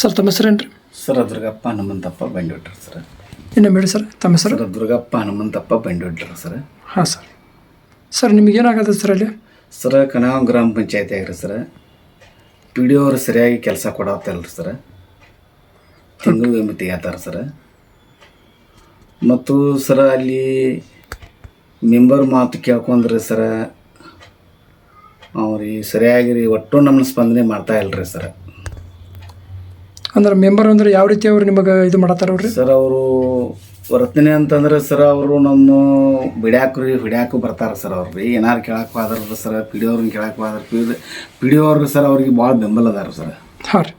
Sir ತಮ್ಮ sir Durgappa Hanumanthappa ಬಂಡಿಟ್ರು sir. ಇನ್ನೊಮ್ಮೆ ಹೇಳಿ ಸರ್ ತಮ್ಮ ಹೆಸರು? ಸರ್ ದುರ್ಗಪ್ಪ ಹನುಮಂತಪ್ಪ ಬಂಡಿಟ್ರು ಸರ್. ಹಾಂ ಸರ್. ಸರ್ ನಿಮಗೇನಾಗತ್ತೆ ಸರ್ ಅಲ್ಲಿ? ಸರ್ ಕನಾವ್ ಗ್ರಾಮ ಪಂಚಾಯತಿ ಆಗ್ರಿ ಸರ್. ಪಿ ಡಿ ಓರು ಸರಿಯಾಗಿ ಕೆಲಸ ಕೊಡತ್ತಲ್ರಿ ಸರ್. ತಿಂಗಳು ವಿಮೆ ಆತಾರ ಸರ್. ಮತ್ತು ಸರ್ ಅಲ್ಲಿ ಮೆಂಬರ್ ಮಾತು ಕೇಳ್ಕೊಂಡ್ರಿ ಸರ ಅವ್ರಿಗೆ ಸರಿಯಾಗಿ ರೀ ಒಟ್ಟು ನಮ್ಮನ್ನ ಸ್ಪಂದನೆ ಮಾಡ್ತಾ ಇಲ್ರಿ ಸರ್. ಅಂದ್ರೆ ಮೆಂಬರ್ ಅಂದ್ರೆ ಯಾವ ರೀತಿ ಅವ್ರು ನಿಮಗೆ ಇದು ಮಾಡತ್ತಾರ ಅವ್ರಿ ಸರ್ ಅವರು ಬರ್ತೀನಿ ಅಂತಂದ್ರೆ ಸರ್ ಅವರು ನಮ್ಮ ಬಿಡ್ಯಾಕು ರೀ ಹಿಡ್ಯಾಕು ಬರ್ತಾರೆ ಸರ್ ಅವ್ರು ರೀ ಏನಾರು ಕೇಳಕ್ಕೆ ಹೋದ್ರ ಸರ್ ಪಿ ಡಿ ಅವ್ರನ್ನ ಕೇಳಕ್ಕೆ ಹೋದ್ರ ಪಿ ಪಿ ಡಿ ಅವ್ರಿಗೆ ಸರ್ ಅವ್ರಿಗೆ ಭಾಳ ಬೆಂಬಲ ಅದಾರ ಸರ್. ಹಾಂ ರೀ.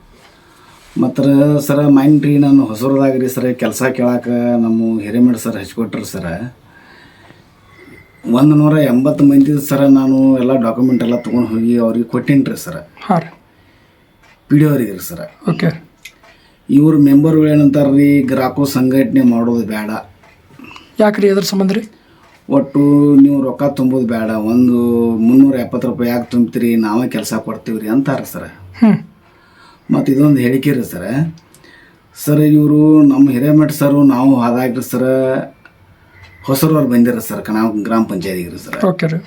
ಮತ್ತು ಸರ ಮೈಂಡ್ ರೀ ನಾನು ಹೊಸರದಾಗ ರೀ ಸರ್ ಕೆಲಸ ಕೇಳಕ್ಕೆ ನಮ್ಮ ಹಿರೇಮಠ ಸರ್ ಹಚ್ಕೊಟ್ರು ಸರ. ಒಂದು ನೂರ ಎಂಬತ್ತು ಮಂದಿ ಸರ ನಾನು ಎಲ್ಲ ಡಾಕ್ಯುಮೆಂಟ್ ಎಲ್ಲ ತೊಗೊಂಡು ಹೋಗಿ ಅವ್ರಿಗೆ ಕೊಟ್ಟೀನಿ ರೀ ಸರ. ಹಾಂ ರೀ. ಪಿ ಡಿ ಅವ್ರಿಗೆ ರೀ ಸರ. ಓಕೆ. ಇವ್ರ ಮೆಂಬರ್ಗಳು ಏನಂತಾರೆ ರೀ ಗ್ರಾಹಕ ಸಂಘಟನೆ ಮಾಡೋದು ಬೇಡ. ಯಾಕೆ ರೀ ಎದ್ರ ಸಂಬಂಧ ರೀ? ಒಟ್ಟು ನೀವು ರೊಕ್ಕ ತುಂಬೋದು ಬೇಡ. ಒಂದು ಮುನ್ನೂರ ಎಪ್ಪತ್ತು ರೂಪಾಯಿ ಯಾಕೆ ತುಂಬ್ತೀರಿ? ನಾವೇ ಕೆಲಸ ಕೊಡ್ತೀವಿ ರೀ ಅಂತಾರೆ ಸರ್. ಹ್ಞೂ ಮತ್ತು ಇದೊಂದು ಹೇಳಿಕೆ ರೀ ಸರ್. ಸರ್ ಇವರು ನಮ್ಮ ಹಿರೇಮಠ ಸರು ನಾವು ಅದಾಗ್ರಿ ಸರ್ ಹೊಸರವ್ರು ಬಂದಿರ ಸರ್ ನಾವು ಗ್ರಾಮ ಪಂಚಾಯತಿಗೆ ರೀ ಸರ್. ಓಕೆ ರೀ.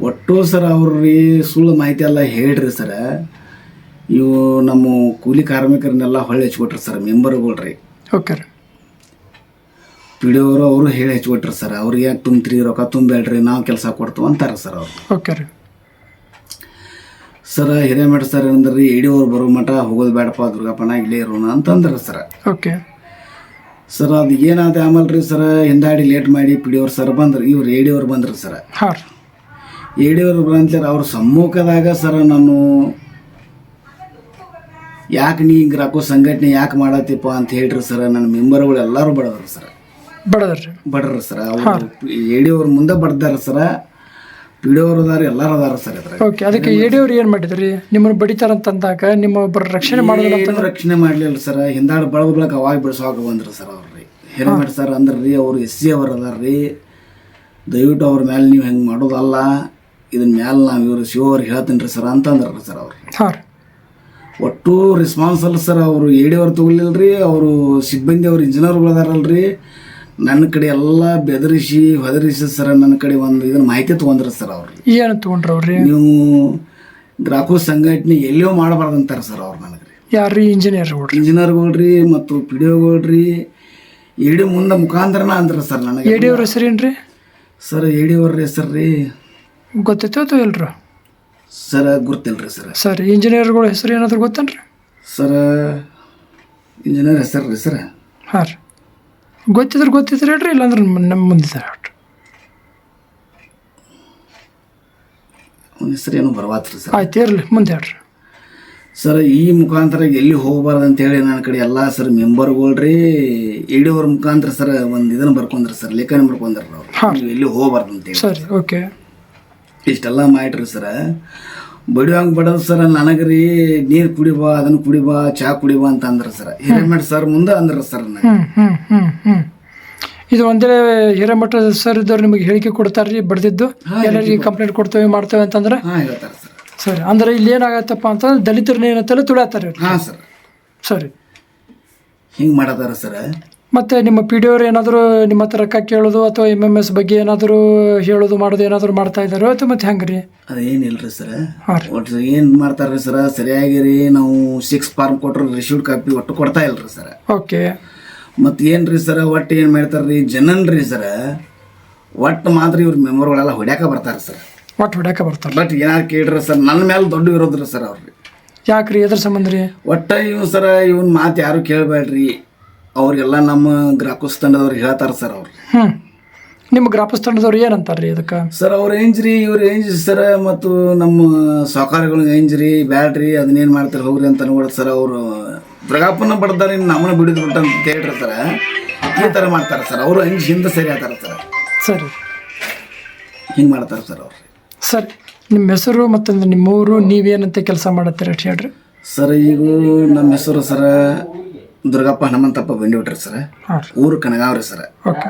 ಒಟ್ಟು ಸರ್ ಅವ್ರಿ ಸುಳ್ಳು ಮಾಹಿತಿ ಎಲ್ಲ ಹೇಳ್ರಿ ಸರ್. ಇವು ನಮ್ಮ ಕೂಲಿ ಕಾರ್ಮಿಕರನ್ನೆಲ್ಲ ಹೊಳ್ಳಿ ಹಚ್ಕೊಟ್ರಿ ಸರ್ ಮೆಂಬರ್ಗಳು ರೀ ಓಕೆ ರೀ. ಪಿ ಡಿ ಅವರು ಅವರು ಹೇಳಿ ಹಚ್ಕೊಟ್ರಿ ಸರ್ ಅವ್ರಿಗೆ ಯಾಕೆ ತುಂಬ್ತೀರಿ ರೊಕ್ಕ ತುಂಬೇಡ್ರಿ ನಾವು ಕೆಲಸ ಕೊಡ್ತೀವಿ ಅಂತಾರೆ ಸರ್ ಅವರು. ಓಕೆ ರೀ. ಸರ್ ಹಿರೇಮಠ ಸರ್ ಏನಂದ್ರೆ ರೀ ಇಡಿ ಅವ್ರು ಬರೋ ಮಠ ಹೋಗೋದು ಬೇಡಪ್ಪ ದುರ್ಗಪ್ಪನ ಇಲ್ಲೇ ಇರೋಣ ಅಂತಂದ್ರೆ ಸರ್. ಓಕೆ. ಸರ್ ಅದು ಏನಾದ ಆಮೇಲೆ ರೀ ಸರ್ ಹಿಂದಾಡಿ ಲೇಟ್ ಮಾಡಿ ಪಿ ಡಿ ಅವ್ರು ಸರ್ ಬಂದ್ರು ಇವ್ರು ಎ ಡಿ ಅವ್ರು ಬಂದ್ರು ಸರ್. ಹಾಂ ಎ ಡಿ ಅವ್ರು ಬಂದ್ರೆ ಅವ್ರ ಸಮ್ಮುಖದಾಗ ಸರ್ ನಾನು ಯಾಕೆ ನೀ ಹಿಂಗೆ ರಾಕೋ ಸಂಘಟನೆ ಯಾಕೆ ಮಾಡತ್ತಿಪ್ಪ ಅಂತ ಹೇಳ್ರಿ ಸರ್. ನನ್ನ ಮೆಂಬರ್ಗಳು ಎಲ್ಲರೂ ಬಡದ್ರು ಸರ್. ಬಡದ್ರಿ ಬಡ್ರಿ ಸರ್. ಅವರು ಎ ಡಿ ಅವ್ರ ಮುಂದೆ ಬಡ್ದಾರ ಸರ. ಪಿ ಡಿ ಅವ್ರು ಅದಾರ ಎಲ್ಲರೂ ಅದಾರ ಸರ್ ಇದ್ರ ಓಕೆ ಅದಕ್ಕೆ ಎಡಿ ಅವ್ರು ಏನು ಮಾಡಿದ್ರಿ? ನಿಮ್ಮನ್ನು ಬಡಿತಾರಂತಂದಾಗ ನಿಮ್ಮ ಒಬ್ಬರ ರಕ್ಷಣೆ ಮಾಡೋದಿಲ್ಲ ಏನು ರಕ್ಷಣೆ ಮಾಡಲಿಲ್ಲ ಸರ್. ಹಿಂದಾಡು ಬಳದ ಬಳಕ ಅವಾಗ ಬಿಡಿಸೋಕೆ ಬಂದ್ರು ಸರ್ ಅವ್ರು ರೀ. ಹೆಲ್ಮೆಟ್ ಸರ್ ಅಂದ್ರೆ ರೀ ಅವರು ಎಸ್ ಸಿ ಅವ್ರು ಅದಾರ ರೀ. ದಯವಿಟ್ಟು ಅವ್ರ ಮೇಲೆ ನೀವು ಹೆಂಗೆ ಮಾಡೋದಲ್ಲ ಇದನ್ನ ಮ್ಯಾಲೆ ನಾವು ಇವರು ಶಿವ ಅವ್ರಿಗೆ ಹೇಳ್ತೀನಿ ರೀ ಸರ್ ಅಂತಂದ್ರೆ ಸರ್ ಅವ್ರು. ಹಾಂ ರೀ. ಒಟ್ಟು ರೆಸ್ಪಾನ್ಸ್ ಅಲ್ಲ ಸರ್ ಅವರು ಎಡಿ ಅವ್ರು ತಗೊಲಿಲ್ಲ ರೀ ಅವರು ಸಿಬ್ಬಂದಿ ಅವ್ರು ಇಂಜಿನಿಯರ್ಗಳು ಅದಾರಲ್ರಿ. ನನ್ನ ಕಡೆ ಎಲ್ಲ ಬೆದರಿಸಿ ಹೊದರಿಸಿ ಸರ್ ನನ್ನ ಕಡೆ ಒಂದು ಇದನ್ನ ಮಾಹಿತಿ ತೊಗೊಂಡ್ರಿ ಸರ್ ಅವ್ರು. ಏನು ತೊಗೊಂಡ್ರಿ ಅವ್ರಿ ನೀವು ಗ್ರಾಹಕ ಸಂಘಟನೆ ಎಲ್ಲಿಯೋ ಮಾಡಬಾರ್ದಂತಾರೆ ಸರ್ ಅವ್ರು ನನಗೆ ರೀ? ಯಾರು ಇಂಜಿನಿಯರ್ ಇಂಜಿನಿಯರ್ ಇಂಜಿನಿಯರ್ಗಳ್ರಿ ಮತ್ತು ಪಿ ಡಿ ಒಗಳ್ರಿ ಎಡಿ ಮುಂದೆ ಮುಖಾಂತರನ ಅಂದ್ರೆ ಸರ್ ನನಗೆ. ಎಡಿ ಅವ್ರ ಹೆಸರೇನು ರೀ ಸರ್ ಎಡಿ ಅವ್ರ ಹೆಸರು ರೀ ಗೊತ್ತೈತೋ ಅಥವಾ ಇಲ್ರಿ? ಸರ್ ಗುರ್ತಿಲ್ರಿ ಸರ್. ಸರ್ ಇಂಜಿನಿಯರ್ಗಳ ಹೆಸರು ಏನಾದ್ರು ಗೊತ್ತೇನ್ರಿ? ಸರ ಇಂಜಿನಿಯರ್ ಹೆಸರು ರೀ ಸರ್. ಹಾಂ ರೀ. ಗೊತ್ತಿದ್ರೆ ಗೊತ್ತಿದ್ರೆ ಹೇಳ್ರಿ ಇಲ್ಲಾಂದ್ರೆ ನಮ್ಮ ಮುಂದಿದ್ದಾರೆ ಹೇಳ್ರಿ. ಅವನ ಹೆಸರು ಏನೋ ಬರ್ವಾತ್ರಿ ಸರ್. ಆಯ್ತು ಇರಲಿ ಮುಂದೆ ಹೇಳ್ರಿ. ಸರ್ ಈ ಮುಖಾಂತರ ಎಲ್ಲಿ ಹೋಗಬಾರ್ದು ಅಂತೇಳಿ ನನ್ನ ಕಡೆ ಎಲ್ಲ ಸರ್ ಮೆಂಬರ್ಗಳು ರೀ ಅವ್ರ ಮುಖಾಂತರ ಸರ್ ಒಂದು ಇದನ್ನು ಬರ್ಕೊಂಡ್ರಿ ಸರ್ ಲೇಖನ ಬರ್ಕೊಂಡ್ರಿ ಅವ್ರು. ನೀವು ಎಲ್ಲಿ ಹೋಗಬಾರ್ದು ಅಂತೇಳಿ ಸರಿ ಓಕೆ. ಇಷ್ಟೆಲ್ಲ ಮಾಡಿರಿ ಸರ. ಬಡಿಯೋಂಗ್ ಬಡೋದು ಸರ ನನಗೆ ರೀ ನೀರು ಕುಡಿಬಾ ಅದನ್ನ ಕುಡಿಬಾ ಚಾ ಕುಡಿಬಾ ಅಂತ ಅಂದ್ರೆ ಸರ. ಹಿರೇಮಠ ಸರ್ ಮುಂದೆ ಅಂದ್ರೆ ಸರ್ ಇದು ಒಂದೇ ಹಿರೇಮಠ ಸರ್ ಇದ್ದವ್ರು ನಿಮಗೆ ಹೇಳಿಕೆ ಕೊಡ್ತಾರೆ ರೀ ಬಡ್ದಿದ್ದು ಎಲ್ಲರಿಗೆ ಕಂಪ್ಲೇಂಟ್ ಕೊಡ್ತೇವೆ ಮಾಡ್ತೇವೆ ಅಂತಂದ್ರೆ. ಹಾಂ ಹೇಳ್ತಾರ ಸರ್. ಸರಿ ಅಂದ್ರೆ ಇಲ್ಲಿ ಏನಾಗತ್ತಪ್ಪ ಅಂತಂದ್ರೆ ದಲಿತರನ್ನ ಏನಂತಲ್ಲ ತುಳಿಯತ್ತಾರೆ ಇವ್ರು. ಹಾಂ ಸರ್. ಸರಿ. ಹಿಂಗೆ ಮಾಡತಾರ ಸರ. ಮತ್ತೆ ನಿಮ್ಮ ಪಿ ಡಿ ಅವ್ರು ಏನಾದರೂ ನಿಮ್ಮ ಹತ್ರ ರೊಕ್ಕ ಕೇಳೋದು ಅಥವಾ ಎಂ ಎಂ ಎಸ್ ಬಗ್ಗೆ ಏನಾದರೂ ಹೇಳೋದು ಮಾಡೋದು ಏನಾದರೂ ಮಾಡ್ತಾ ಇದ್ದಾರೋ ಅಥವಾ ಮತ್ತೆ ಹೆಂಗೆ ರೀ ಅದೇನಿಲ್ಲ ರೀ ಸರ್ ರೀ. ಒಟ್ಟು ಏನು ಮಾಡ್ತಾರ್ರಿ ಸರ್ ಸರಿಯಾಗಿ ರೀ ನಾವು ಸಿಕ್ಸ್ ಫಾರ್ಮ್ ಕೊಟ್ಟರು ರಿಸೀವ್ಡ್ ಕಾಪಿ ಒಟ್ಟು ಕೊಡ್ತಾ ಇಲ್ಲ ರೀ ಸರ್ ಓಕೆ. ಮತ್ತು ಏನ್ರಿ ಸರ್ ಒಟ್ಟು ಏನು ಜನನ್ ರೀ ಸರ್ ಒಟ್ಟು ಮಾತ್ರ ಇವ್ರ ಮೆಂಬರ್ಗಳೆಲ್ಲ ಹೊಡ್ಯಾಕ ಬರ್ತಾರೆ ಸರ್ ಒಟ್ಟು ಹೊಡ್ಯಾಕ ಬರ್ತಾರೆ ಬಟ್ ಏನಾರು ಕೇಳ್ರಿ ಸರ್ ನನ್ನ ಮೇಲೆ ದೊಡ್ಡ ಇರೋದ್ರಿ ಸರ್ ಅವ್ರಿ ಯಾಕ್ರಿ? ರೀ ಎದ್ರ ಸಂಬಂಧ ರೀ? ಒಟ್ಟ ಇವ್ ಸರ ಇವನ್ ಮಾತು ಯಾರು ಕೇಳಬೇಡ್ರಿ ಅವ್ರಿಗೆಲ್ಲ ನಮ್ಮ ಗ್ರಾಹಕಸ್ ತಂಡದವ್ರಿಗೆ ಹೇಳ್ತಾರೆ ಸರ್ ಅವ್ರು. ಹ್ಞೂ ನಿಮ್ಮ ಗ್ರಾಪಸ್ ತಂಡದವ್ರು ಏನಂತಾರೆ ರೀ ಇದಕ್ಕೆ ಸರ್ ಅವ್ರ ಏಂಜ್ ರೀ ಇವ್ರ ಏಂಜ್ ಸರ್ ಮತ್ತು ನಮ್ಮ ಸಹಕಾರಿಗಳು ಏಂಜ್ ರೀ ಬ್ಯಾಡ್ರಿ ಅದನ್ನೇನು ಮಾಡ್ತಾರೆ ಹೋಗ್ರಿ ಅಂತ ಅನ್ಕೊಡ್ ಸರ್ ಅವರು. ಪ್ರಗಾಪನ ಬಡ್ದಾರ ನಮ್ಮನ್ನ ಬಿಡಿದ್ ಅಂತ ಹೇಳ್ರಿ ಸರ. ಈ ಥರ ಮಾಡ್ತಾರೆ ಸರ್ ಅವರು ಅಂಜ್ ಹಿಂದೆ ಸರಿ ಆತಾರೆ ಸರ್. ಸರಿ. ಹಿಂಗೆ ಮಾಡ್ತಾರೆ ಸರ್ ಅವ್ರು. ಸರಿ ನಿಮ್ಮ ಹೆಸರು ಮತ್ತು ನಿಮ್ಮ ಊರು ನೀವೇನಂತ ಕೆಲಸ ಮಾಡತ್ತೀರ ಅಷ್ಟ್ ಹೇಳ್ರಿ. ಸರ್ ಈಗ ನಮ್ಮ ಹೆಸರು ಸರ ದುರ್ಗಪ್ಪ ಹನುಮಂತಪ್ಪ ಬಂಡಿಬಿಟ್ರಿ ಸರ್. ಊರು ಕನಗಾವ್ರಿ ಸರ್. ಓಕೆ.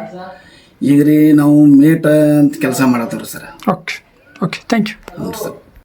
ಈಗ ರೀ ನಾವು ಮೀಟ್ ಅಂತ ಕೆಲಸ ಮಾಡತ್ತವ್ರಿ sir. Okay. Okay. Thank you. ಹ್ಞೂ ಸರ್.